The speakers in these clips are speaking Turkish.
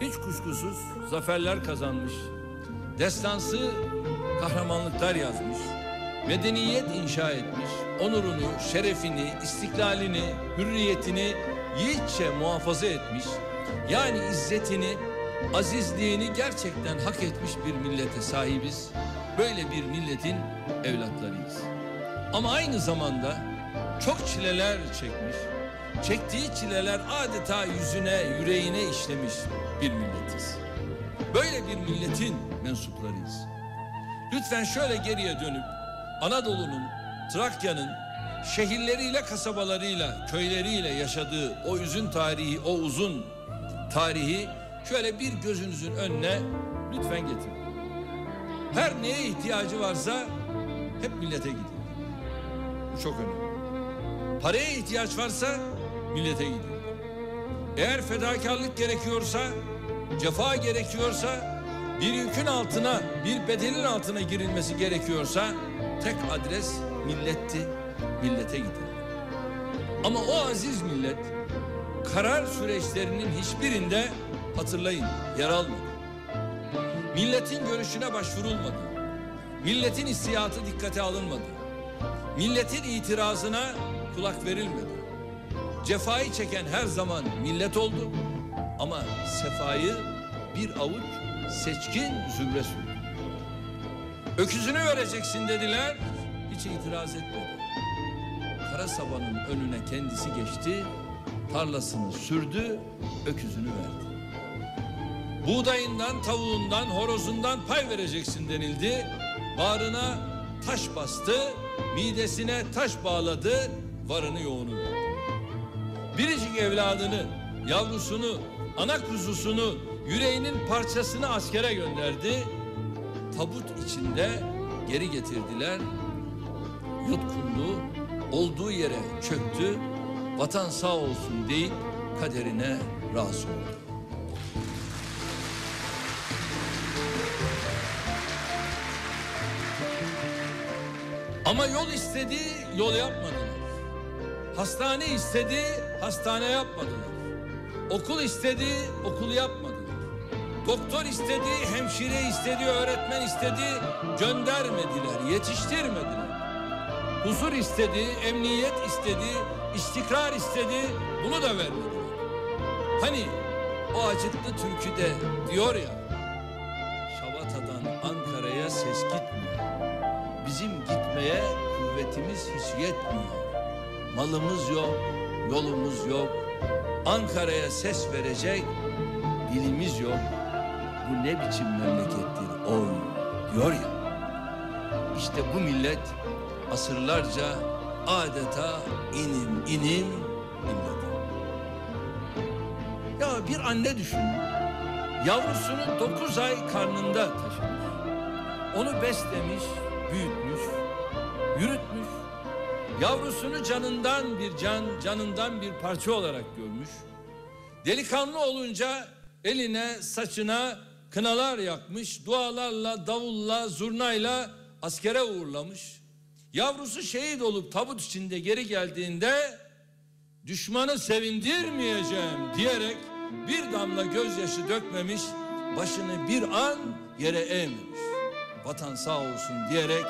hiç kuşkusuz zaferler kazanmış, destansı kahramanlıklar yazmış, medeniyet inşa etmiş, onurunu, şerefini, istiklalini, hürriyetini yiğitçe muhafaza etmiş, yani izzetini, azizliğini gerçekten hak etmiş bir millete sahibiz. Böyle bir milletin evlatlarıyız. Ama aynı zamanda çok çileler çekmiş, çektiği çileler adeta yüzüne, yüreğine işlemiş bir milletiz. Böyle bir milletin mensuplarıyız. Lütfen şöyle geriye dönüp Anadolu'nun, Trakya'nın şehirleriyle, kasabalarıyla, köyleriyle yaşadığı o üzün tarihi, o uzun tarihi şöyle bir gözünüzün önüne lütfen getirin. Her neye ihtiyacı varsa hep millete gidiyor. Bu çok önemli. Paraya ihtiyaç varsa millete gidiyor. Eğer fedakarlık gerekiyorsa, cefa gerekiyorsa, bir yükün altına, bir bedelin altına girilmesi gerekiyorsa tek adres milletti, millete gidiyor. Ama o aziz millet karar süreçlerinin hiçbirinde hatırlayın yer almadı. Milletin görüşüne başvurulmadı. Milletin hissiyatı dikkate alınmadı. Milletin itirazına kulak verilmedi. Cefayı çeken her zaman millet oldu ama sefayı bir avuç seçkin zümre sürdü. Öküzünü vereceksin dediler, hiç itiraz etmedi. Kara sabanın önüne kendisi geçti, tarlasını sürdü, öküzünü verdi. Buğdayından, tavuğundan, horozundan pay vereceksin denildi. Bağrına taş bastı, midesine taş bağladı, varını yoğunu verdi. Biricik evladını, yavrusunu, ana kuzusunu, yüreğinin parçasını askere gönderdi. Tabut içinde geri getirdiler. Yutkundu, olduğu yere çöktü. Vatan sağ olsun deyip kaderine razı oldu. Ama yol istedi, yol yapmadılar. Hastane istedi, hastane yapmadılar. Okul istedi, okul yapmadılar. Doktor istedi, hemşire istedi, öğretmen istedi, göndermediler, yetiştirmediler. Huzur istedi, emniyet istedi, istikrar istedi, bunu da vermediler. Hani o acıklı türküde diyor ya, Şabata'dan Ankara'ya ses gitmiyor. Bizim gitmeye kuvvetimiz hiç yetmiyor. Malımız yok, yolumuz yok. Ankara'ya ses verecek dilimiz yok. Bu ne biçim memlekettir oy diyor ya. İşte bu millet asırlarca adeta inim inim inledi. Ya bir anne düşün. Yavrusunu dokuz ay karnında taşımış. Onu beslemiş, büyütmüş, yürütmüş. Yavrusunu canından bir can, canından bir parça olarak görmüş. Delikanlı olunca eline, saçına kınalar yakmış, dualarla, davulla, zurnayla askere uğurlamış. Yavrusu şehit olup tabut içinde geri geldiğinde düşmanı sevindirmeyeceğim diyerek bir damla gözyaşı dökmemiş, başını bir an yere eğmemiş. Vatan sağ olsun diyerek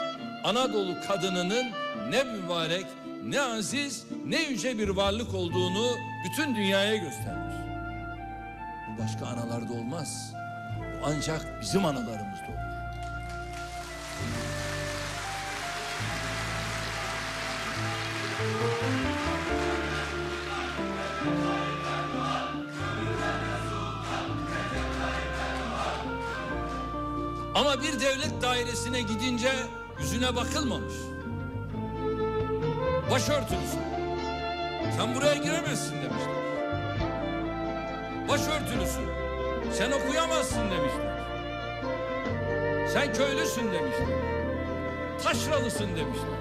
Anadolu kadınının ne mübarek, ne aziz, ne yüce bir varlık olduğunu bütün dünyaya göstermiş. Bu başka analarda olmaz. Bu ancak bizim analarımızda olur. Ama bir devlet dairesine gidince yüzüne bakılmamış. Başörtülüsün. Sen buraya giremezsin demişler. Başörtülüsün. Sen okuyamazsın demişler. Sen köylüsün demişler. Taşralısın demişler.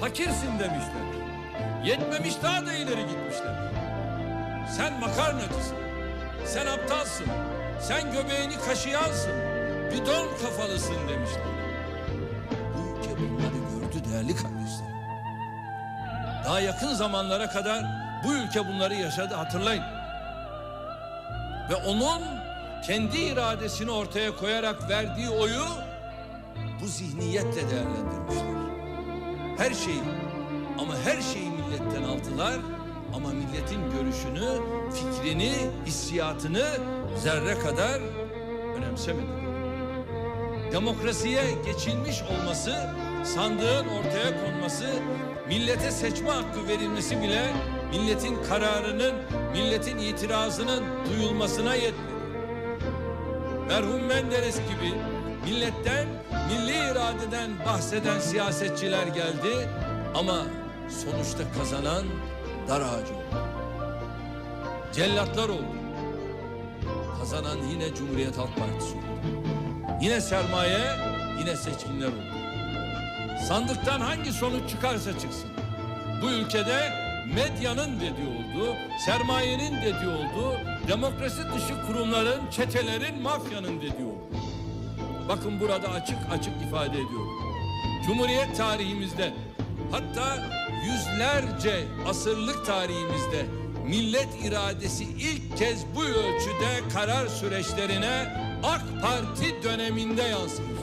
Fakirsin demişler. Yetmemiş daha da ileri gitmişler. Sen makarnacısın. Sen aptalsın. Sen göbeğini kaşıyansın. Bidon kafalısın demişler. Bu ülke bunları gördü değerli kardeşlerim. Daha yakın zamanlara kadar bu ülke bunları yaşadı hatırlayın. Ve onun kendi iradesini ortaya koyarak verdiği oyu bu zihniyetle değerlendirmişler. Her şeyi ama her şeyi milletten aldılar ama milletin görüşünü, fikrini, hissiyatını zerre kadar önemsemediler. Demokrasiye geçilmiş olması, sandığın ortaya konması, millete seçme hakkı verilmesi bile milletin kararının, milletin itirazının duyulmasına yetmedi. Merhum Menderes gibi milletten, milli iradeden bahseden siyasetçiler geldi ama sonuçta kazanan dar ağacı oldu. Cellatlar oldu. Kazanan yine Cumhuriyet Halk Partisi oldu. Yine sermaye, yine seçkinler oldu. Sandıktan hangi sonuç çıkarsa çıksın. Bu ülkede medyanın dediği oldu, sermayenin dediği oldu, demokrasi dışı kurumların, çetelerin, mafyanın dediği oldu. Bakın burada açık açık ifade ediyorum. Cumhuriyet tarihimizde hatta yüzlerce asırlık tarihimizde millet iradesi ilk kez bu ölçüde karar süreçlerine AK Parti döneminde yansımıştır.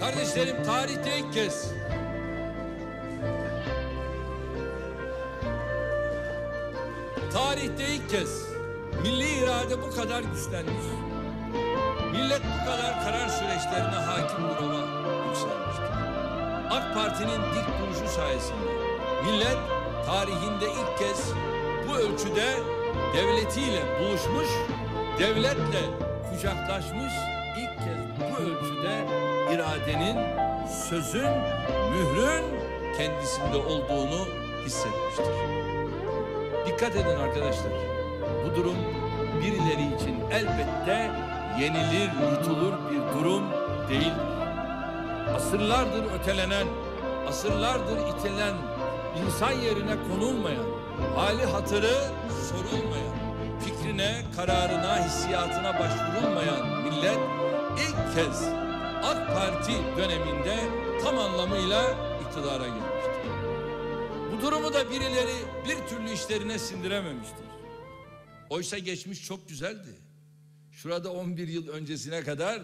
Kardeşlerim tarihte ilk kez tarihte ilk kez milli irade bu kadar güçlenmiş. Millet bu kadar karar süreçlerine hakim duruma yükselmiştir. AK Parti'nin dik duruşu sayesinde millet tarihinde ilk kez bu ölçüde devletiyle buluşmuş, devletle kucaklaşmış, ilk kez bu ölçüde iradenin, sözün, mührün kendisinde olduğunu hissetmiştir. Dikkat edin arkadaşlar. Bu durum birileri için elbette yenilir, yutulur bir durum değil. Asırlardır ötelenen, asırlardır itilen, insan yerine konulmayan, hali hatırı sorulmayan, fikrine, kararına, hissiyatına başvurulmayan millet ilk kez AK Parti döneminde tam anlamıyla iktidara gelmiştir. Bu durumu da birileri bir türlü işlerine sindirememiştir. Oysa geçmiş çok güzeldi. Şurada 11 yıl öncesine kadar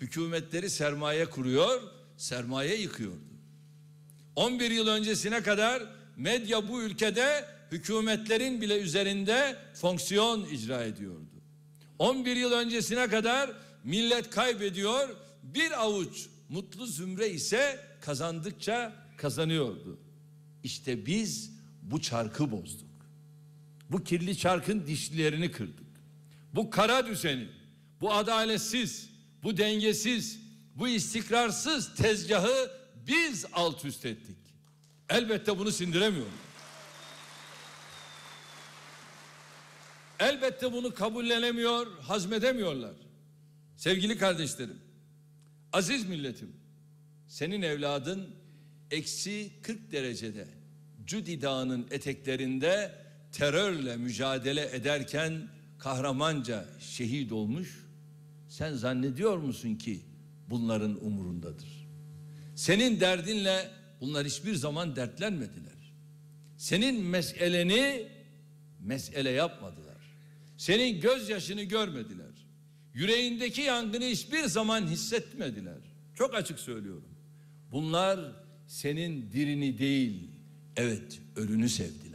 hükümetleri sermaye kuruyor, sermaye yıkıyordu. 11 yıl öncesine kadar medya bu ülkede hükümetlerin bile üzerinde fonksiyon icra ediyordu. 11 yıl öncesine kadar millet kaybediyor, bir avuç mutlu zümre ise kazandıkça kazanıyordu. İşte biz bu çarkı bozduk. Bu kirli çarkın dişlilerini kırdık. Bu kara düzeni, bu adaletsiz, bu dengesiz, bu istikrarsız tezgahı biz alt üst ettik. Elbette bunu sindiremiyorum. Elbette bunu kabullenemiyor, hazmedemiyorlar. Sevgili kardeşlerim, aziz milletim, senin evladın eksi 40 derecede Cudi Dağı'nın eteklerinde terörle mücadele ederken kahramanca şehit olmuş. Sen zannediyor musun ki bunların umurundadır? Senin derdinle bunlar hiçbir zaman dertlenmediler. Senin meseleni mesele yapmadılar. Senin gözyaşını görmediler. Yüreğindeki yangını hiçbir zaman hissetmediler. Çok açık söylüyorum. Bunlar senin dirini değil, evet ölünü sevdiler.